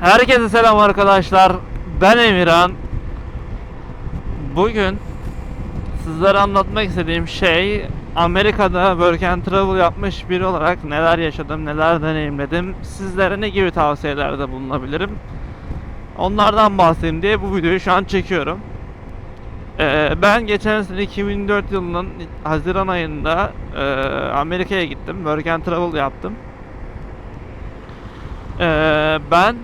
Herkese selam arkadaşlar. Ben Emirhan. Bugün sizlere anlatmak istediğim şey Amerika'da work and travel yapmış biri olarak neler yaşadım, neler deneyimledim, sizlere ne gibi tavsiyelerde bulunabilirim. Onlardan bahsedeyim diye bu videoyu şu an çekiyorum. Ee, ben geçen sene 2004 yılının Haziran ayında e, Amerika'ya gittim. Work and travel yaptım. Ee, ben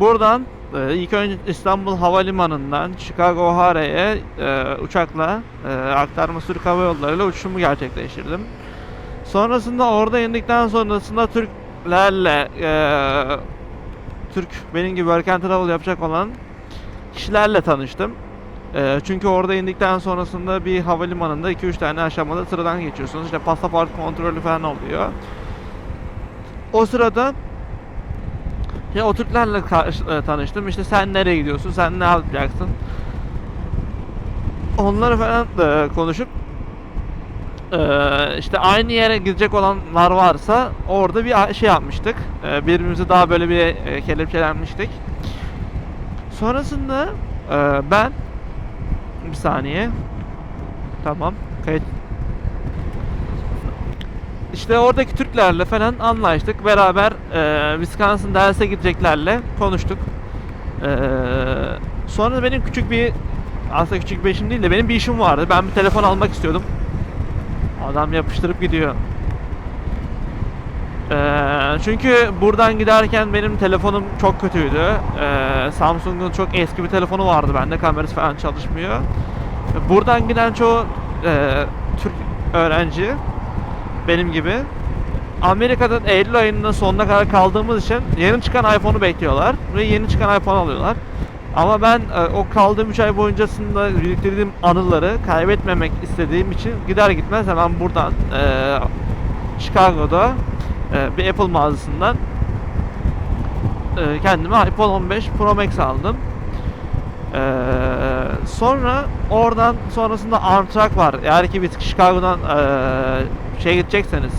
buradan e, ilk önce İstanbul Havalimanı'ndan Chicago O'Hare'ye e, uçakla e, aktarma Türk Hava Yolları'yla uçuşumu gerçekleştirdim. Sonrasında orada indikten sonrasında Türklerle e, Türk benim gibi work and travel yapacak olan kişilerle tanıştım. E, çünkü orada indikten sonrasında bir havalimanında 2-3 tane aşamada sıradan geçiyorsunuz. İşte pasaport kontrolü falan oluyor. O sırada ya o Türklerle karşı- e, tanıştım. İşte sen nereye gidiyorsun? Sen ne yapacaksın? Onları falan da konuşup e, işte aynı yere gidecek olanlar varsa orada bir şey yapmıştık. E, birbirimizi daha böyle bir e, kelepçelenmiştik. Sonrasında e, ben bir saniye. Tamam. Kayıt işte oradaki Türklerle falan anlaştık. Beraber e, Wisconsin derse gideceklerle konuştuk. E, sonra benim küçük bir aslında küçük bir işim değil de benim bir işim vardı. Ben bir telefon almak istiyordum. Adam yapıştırıp gidiyor. E, çünkü buradan giderken benim telefonum çok kötüydü. E, Samsung'un çok eski bir telefonu vardı bende. Kamerası falan çalışmıyor. Buradan giden çoğu e, Türk öğrenci benim gibi Amerika'da Eylül ayının sonuna kadar kaldığımız için yeni çıkan iPhone'u bekliyorlar ve yeni çıkan iPhone alıyorlar. Ama ben e, o kaldığım 3 ay boyuncasında biriktirdiğim anıları kaybetmemek istediğim için gider gitmez hemen buradan e, Chicago'da e, bir Apple mağazasından e, kendime iPhone 15 Pro Max aldım. Ee, sonra oradan sonrasında Amtrak var. Eğer ki biz Chicago'dan ee, şey gidecekseniz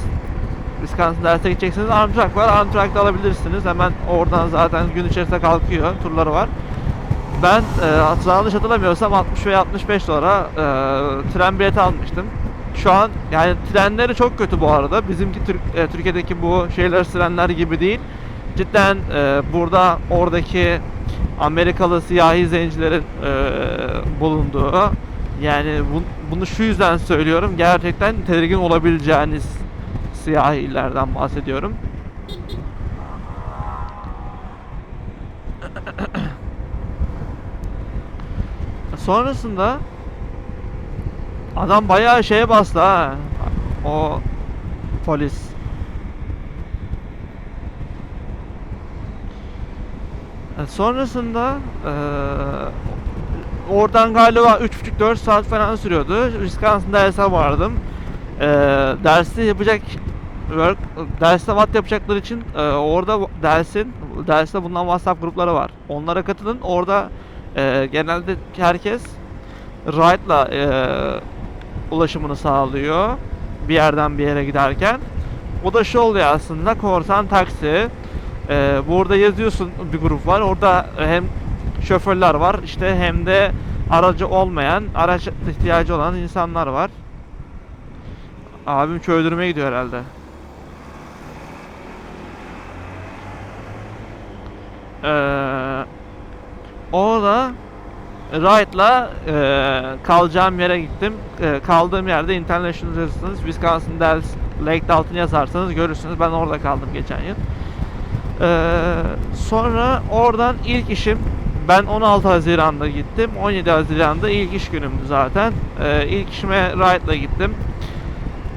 Wisconsin derse gidecekseniz Amtrak var. Amtrak'ta alabilirsiniz. Hemen oradan zaten gün içerisinde kalkıyor. Turları var. Ben e, yanlış hatırlamıyorsam 60 veya 65 dolara e, tren bileti almıştım. Şu an yani trenleri çok kötü bu arada. Bizimki Türk, e, Türkiye'deki bu şeyler trenler gibi değil. Cidden e, burada oradaki Amerikalı siyahi zencilerin e, bulunduğu yani bu- bunu şu yüzden söylüyorum gerçekten tedirgin olabileceğiniz siyahilerden bahsediyorum. Sonrasında adam bayağı şeye bastı ha. O polis. Sonrasında eee, oradan galiba 3,5-4 saat falan sürüyordu. Wisconsin derse vardım. Eee dersi yapacak work, derste watt yapacakları için eee, orada dersin derste bulunan WhatsApp grupları var. Onlara katılın. Orada eee, genelde herkes ride'la eee, ulaşımını sağlıyor bir yerden bir yere giderken. O da şu oluyor aslında korsan taksi. Ee, burada yazıyorsun bir grup var. Orada hem şoförler var işte hem de aracı olmayan, araç ihtiyacı olan insanlar var. Abim çöldürmeye gidiyor herhalde. Ee, orada Right'la e, kalacağım yere gittim. E, kaldığım yerde International Residence Wisconsin Dells Lake Dalton yazarsanız görürsünüz. Ben orada kaldım geçen yıl. E, sonra oradan ilk işim ben 16 Haziran'da gittim. 17 Haziran'da ilk iş günümdü zaten. E, ilk işime Right'la gittim.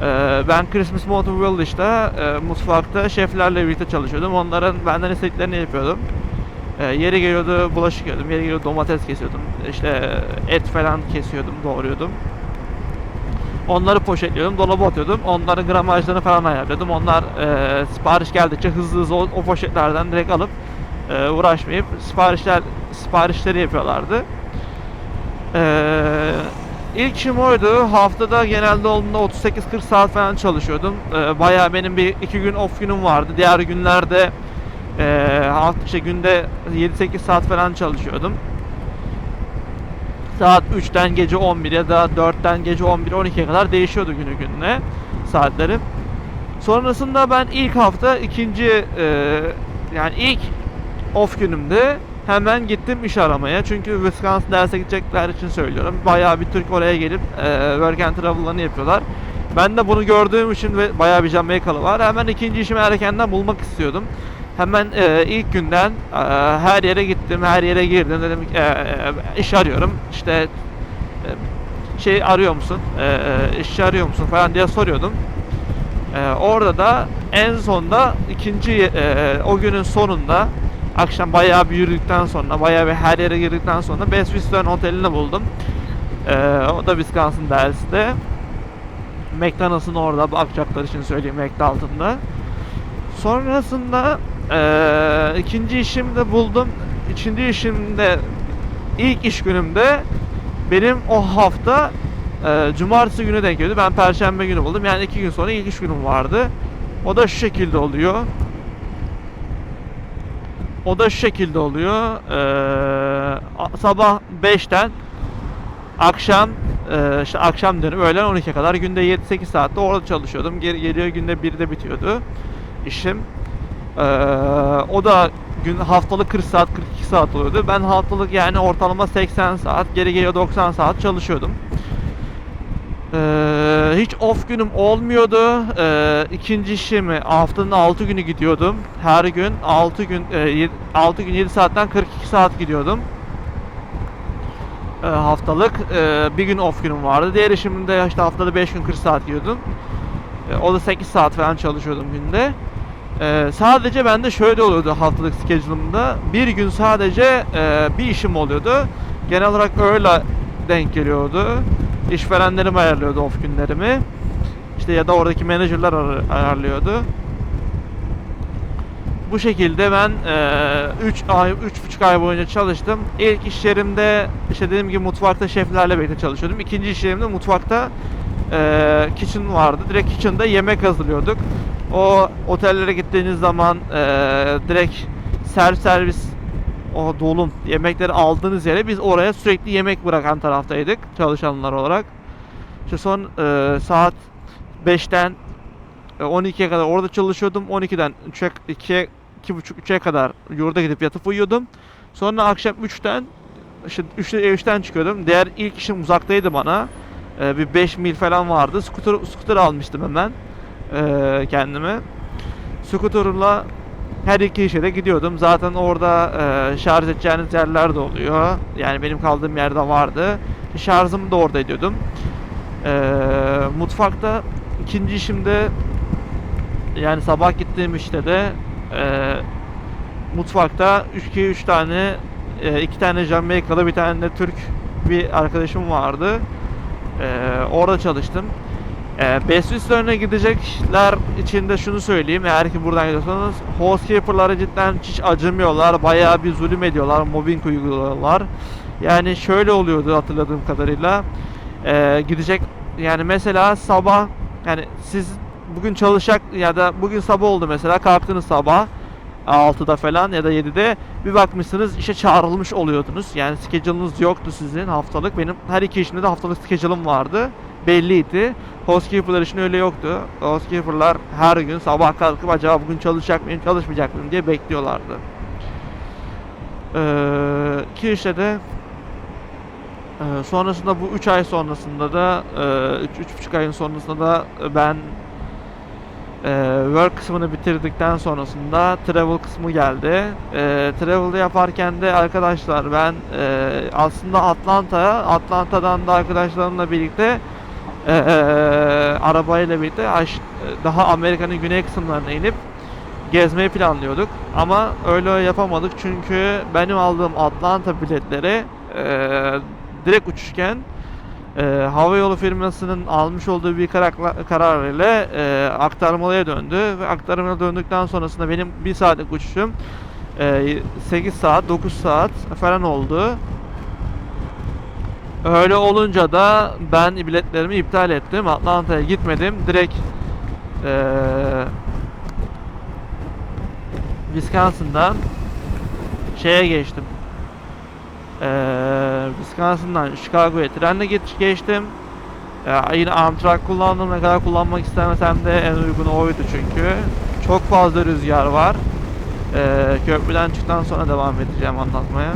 E, ben Christmas Motor Village'da e, mutfakta şeflerle birlikte çalışıyordum. Onların benden istediklerini yapıyordum. E, yeri geliyordu bulaşık yiyordum, yeri geliyordu domates kesiyordum, işte et falan kesiyordum, doğruyordum. Onları poşetliyordum, dolaba atıyordum. Onların gramajlarını falan ayarlıyordum. Onlar e, sipariş geldikçe hızlı hızlı o, o poşetlerden direkt alıp e, uğraşmayıp siparişler siparişleri yapıyorlardı. E, ilk işim oydu. Haftada genelde olduğunda 38-40 saat falan çalışıyordum. E, bayağı benim bir iki gün off günüm vardı. Diğer günlerde Ee, hafta işte günde 7-8 saat falan çalışıyordum. Saat 3'ten gece 11 ya da 4'ten gece 11-12'ye kadar değişiyordu günü gününe saatlerim. Sonrasında ben ilk hafta ikinci e, yani ilk off günümde hemen gittim iş aramaya. Çünkü Wisconsin derse gidecekler için söylüyorum. Bayağı bir Türk oraya gelip e, work and travel'larını yapıyorlar. Ben de bunu gördüğüm için ve bayağı bir Jamaikalı var. Hemen ikinci işimi erkenden bulmak istiyordum. Hemen e, ilk günden e, her yere gittim, her yere girdim. Dedim e, e, iş arıyorum. İşte e, şey arıyor musun? E, e, iş arıyor musun falan diye soruyordum. E, orada da en sonda ikinci e, o günün sonunda akşam bayağı bir yürüdükten sonra bayağı bir her yere girdikten sonra Best Western Oteli'ni buldum. E, o da Wisconsin Dells'te. McDonald's'ın orada bakacaklar için söyleyeyim McDonald's'ında. Sonrasında eee ikinci işimde buldum. İkinci işimde ilk iş günümde benim o hafta eee, cumartesi günü denk geliyordu. Ben perşembe günü buldum. Yani iki gün sonra ilk iş günüm vardı. O da şu şekilde oluyor. O da şu şekilde oluyor. Eee, a- sabah 5'ten akşam e, işte akşam diyorum öğlen 12'ye kadar günde 7-8 saatte orada çalışıyordum. Geri geliyor günde 1'de bitiyordu işim. Ee, o da gün haftalık 40 saat 42 saat oluyordu. Ben haftalık yani ortalama 80 saat geri geliyor 90 saat çalışıyordum. Ee, hiç off günüm olmuyordu. Ee, ikinci işimi haftanın 6 günü gidiyordum. Her gün 6 gün e, 6 gün 7 saatten 42 saat gidiyordum e, haftalık. E, bir gün off günüm vardı. Diğer işimde işte haftada 5 gün 40 saat gidiyordum. E, o da 8 saat falan çalışıyordum günde. E, sadece bende şöyle oluyordu haftalık schedule'ımda. Bir gün sadece e, bir işim oluyordu. Genel olarak öyle denk geliyordu. İşverenlerim ayarlıyordu off günlerimi. İşte ya da oradaki menajerler ayar- ayarlıyordu. Bu şekilde ben 3 ay, üç buçuk ay boyunca çalıştım. İlk iş yerimde işte dediğim gibi mutfakta şeflerle birlikte çalışıyordum. İkinci iş yerimde mutfakta e, kitchen vardı. Direkt kitchen'da yemek hazırlıyorduk. O otellere gittiğiniz zaman e, direkt servis servis o dolum yemekleri aldığınız yere biz oraya sürekli yemek bırakan taraftaydık çalışanlar olarak. İşte son e, saat 5'ten e, 12'ye kadar orada çalışıyordum. 12'den 3'e 2'ye 2.30 3'e kadar yurda gidip yatıp uyuyordum. Sonra akşam 3'ten işte 3'te 3'ten çıkıyordum. Diğer ilk işim uzaktaydı bana. E, bir 5 mil falan vardı. Scooter, scooter almıştım hemen e, kendime. Scooter'la her iki işe de gidiyordum. Zaten orada e, şarj edeceğiniz yerler de oluyor. Yani benim kaldığım yerde vardı. Şarjımı da orada ediyordum. E, mutfakta ikinci işimde yani sabah gittiğim işte de e, mutfakta 3 3 tane e, iki tane Jamaikalı bir tane de Türk bir arkadaşım vardı. E, orada çalıştım. E, Best Western'e gidecekler için de şunu söyleyeyim. Eğer ki buradan gidiyorsanız housekeeper'lara cidden hiç acımıyorlar. Bayağı bir zulüm ediyorlar. Mobbing uyguluyorlar. Yani şöyle oluyordu hatırladığım kadarıyla. E, gidecek yani mesela sabah yani siz bugün çalışacak ya da bugün sabah oldu mesela kalktınız sabah 6'da falan ya da 7'de bir bakmışsınız işe çağrılmış oluyordunuz. Yani schedule'ınız yoktu sizin haftalık. Benim her iki işimde de haftalık schedule'ım vardı. Belliydi. Housekeeper'lar için öyle yoktu. Housekeeper'lar her gün sabah kalkıp acaba bugün çalışacak mıyım, çalışmayacak mıyım diye bekliyorlardı. Ee, ki işte de ee, sonrasında bu 3 ay sonrasında da 3 3,5 ayın sonrasında da ben e, work kısmını bitirdikten sonrasında travel kısmı geldi. E, travel'da yaparken de arkadaşlar ben e, aslında Atlanta'ya, Atlanta'dan da arkadaşlarımla birlikte e, e, arabayla birlikte aş- daha Amerika'nın güney kısımlarına inip gezmeyi planlıyorduk. Ama öyle yapamadık çünkü benim aldığım Atlanta biletleri e, direkt uçuşken e, havayolu firmasının almış olduğu bir karar ile e, aktarmalıya döndü ve aktarmalıya döndükten sonrasında benim bir saatlik uçuşum e, 8 saat 9 saat falan oldu. Öyle olunca da ben biletlerimi iptal ettim. Atlanta'ya gitmedim. Direkt e, Wisconsin'dan şeye geçtim. Ee, Wisconsin'dan Chicago'ya trenle geç, geçtim. Ee, yine Amtrak kullandım. Ne kadar kullanmak istemesem de en uygun oydu çünkü. Çok fazla rüzgar var. Ee, köprüden çıktıktan sonra devam edeceğim anlatmaya.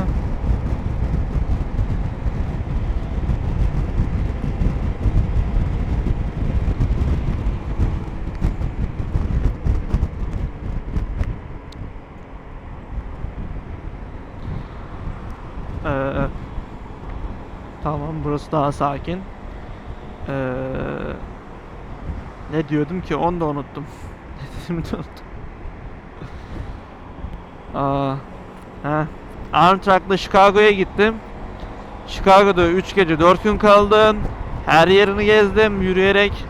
Ee, tamam burası daha sakin. Ee, ne diyordum ki onu da unuttum. Ne dediğimi de unuttum. Aa, Chicago'ya gittim. Chicago'da 3 gece 4 gün kaldım. Her yerini gezdim yürüyerek.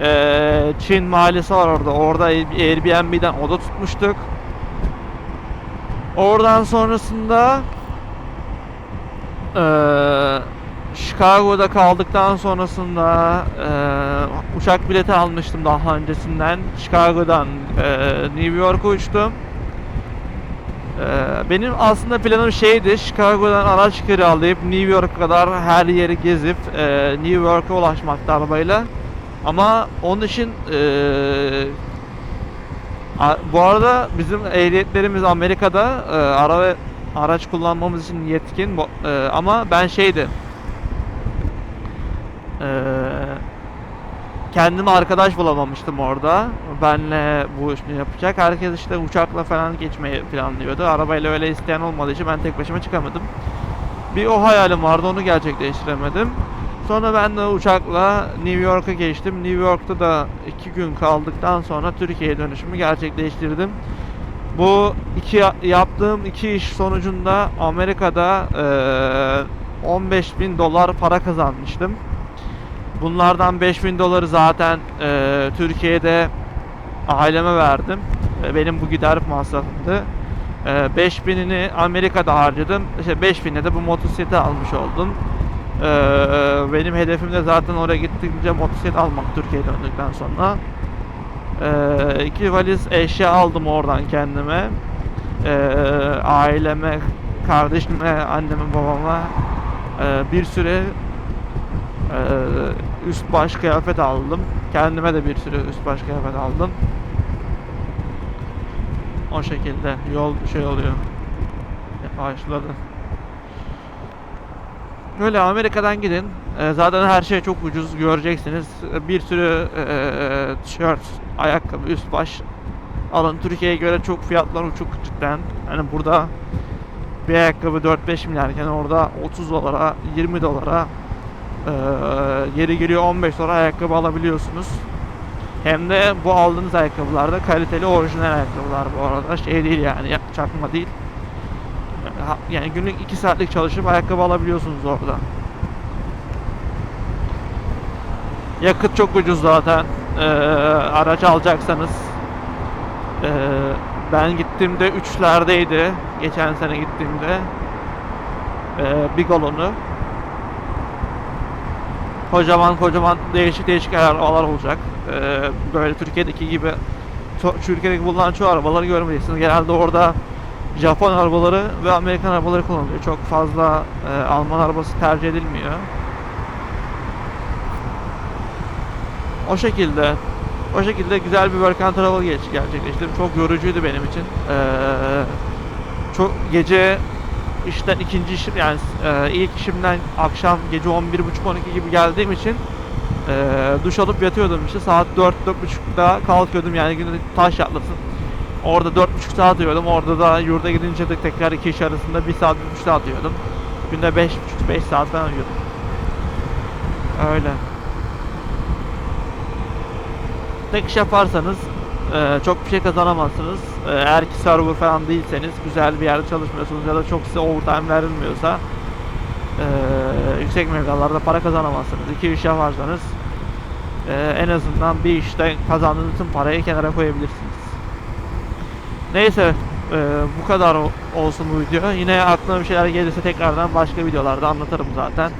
Ee, Çin mahallesi var orada. Orada Airbnb'den oda tutmuştuk. Oradan sonrasında eee Chicago'da kaldıktan sonrasında eee, uçak bileti almıştım daha öncesinden. Chicago'dan eee, New York'a uçtum. Eee, benim aslında planım şeydi, Chicago'dan araç kiralayıp New York kadar her yeri gezip eee, New York'a ulaşmaktı arabayla. Ama onun için eee, a- bu arada bizim ehliyetlerimiz Amerika'da eee, ara araç kullanmamız için yetkin eee, ama ben şeydi kendime arkadaş bulamamıştım orada. Benle bu işini yapacak. Herkes işte uçakla falan geçmeyi planlıyordu. Arabayla öyle isteyen olmadığı için ben tek başıma çıkamadım. Bir o hayalim vardı onu gerçekleştiremedim. Sonra ben de uçakla New York'a geçtim. New York'ta da iki gün kaldıktan sonra Türkiye'ye dönüşümü gerçekleştirdim. Bu iki ya- yaptığım iki iş sonucunda Amerika'da eee 15 bin dolar para kazanmıştım. Bunlardan 5000 doları zaten eee, Türkiye'de aileme verdim. E, benim bu gider masrafımdı. Eee 5000'ini Amerika'da harcadım. İşte 5000'e de bu motosikleti almış oldum. Eee, benim hedefim de zaten oraya gittiğimde motosiklet almak Türkiye'ye döndükten sonra. Eee iki valiz eşya aldım oradan kendime. Eee, aileme, kardeşime, anneme, babama eee, bir süre ee, üst baş kıyafet aldım. Kendime de bir sürü üst baş kıyafet aldım. O şekilde yol şey oluyor. Başladı. Böyle Amerika'dan gidin. Ee, zaten her şey çok ucuz göreceksiniz. Ee, Bir sürü ee, tişört, ayakkabı, üst baş alın. Türkiye'ye göre çok fiyatlar uçuk cidden. Hani burada bir ayakkabı 4-5 milyarken orada 30 dolara, 20 dolara ee, yeri geliyor 15 dolar ayakkabı alabiliyorsunuz. Hem de bu aldığınız ayakkabılar da kaliteli orijinal ayakkabılar bu arada. Şey değil yani ya- çakma değil. Ha- Yani günlük 2 saatlik çalışıp ayakkabı alabiliyorsunuz orada. Yakıt çok ucuz zaten. Ee, araç alacaksanız. Ee, ben gittiğimde 3'lerdeydi. Geçen sene gittiğimde. Ee, bir galonu. Kocaman kocaman değişik değişik arabalar olacak. Ee, böyle Türkiye'deki gibi Türkiye'deki bulunan çoğu arabaları görmeyeceksiniz. Genelde orada Japon arabaları ve Amerikan arabaları kullanılıyor. Çok fazla e, Alman arabası tercih edilmiyor. O şekilde o şekilde güzel bir work and travel gerçekleştirdim. Çok yorucuydu benim için. Ee, çok gece işten ikinci işim yani e, ilk işimden akşam gece 11.30-12 gibi geldiğim için e, duş alıp yatıyordum işte saat 4-4.30'da kalkıyordum yani günde taş atlasın. Orada 4.5 saat uyuyordum. Orada da yurda gidince de tekrar iki iş arasında 1 saat 1.5 saat uyuyordum. Günde 5.5-5 saat falan uyuyordum. Öyle. Tek iş yaparsanız e, çok bir şey kazanamazsınız. E, eğer ki server falan değilseniz, güzel bir yerde çalışmıyorsunuz ya da çok size overtime verilmiyorsa e, yüksek mevkalarda para kazanamazsınız. İki iş yaparsanız e, en azından bir işte kazandığınız tüm parayı kenara koyabilirsiniz. Neyse e, bu kadar olsun bu video. Yine aklıma bir şeyler gelirse tekrardan başka videolarda anlatırım zaten.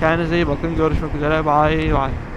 Kendinize iyi bakın. Görüşmek üzere. Bye bye.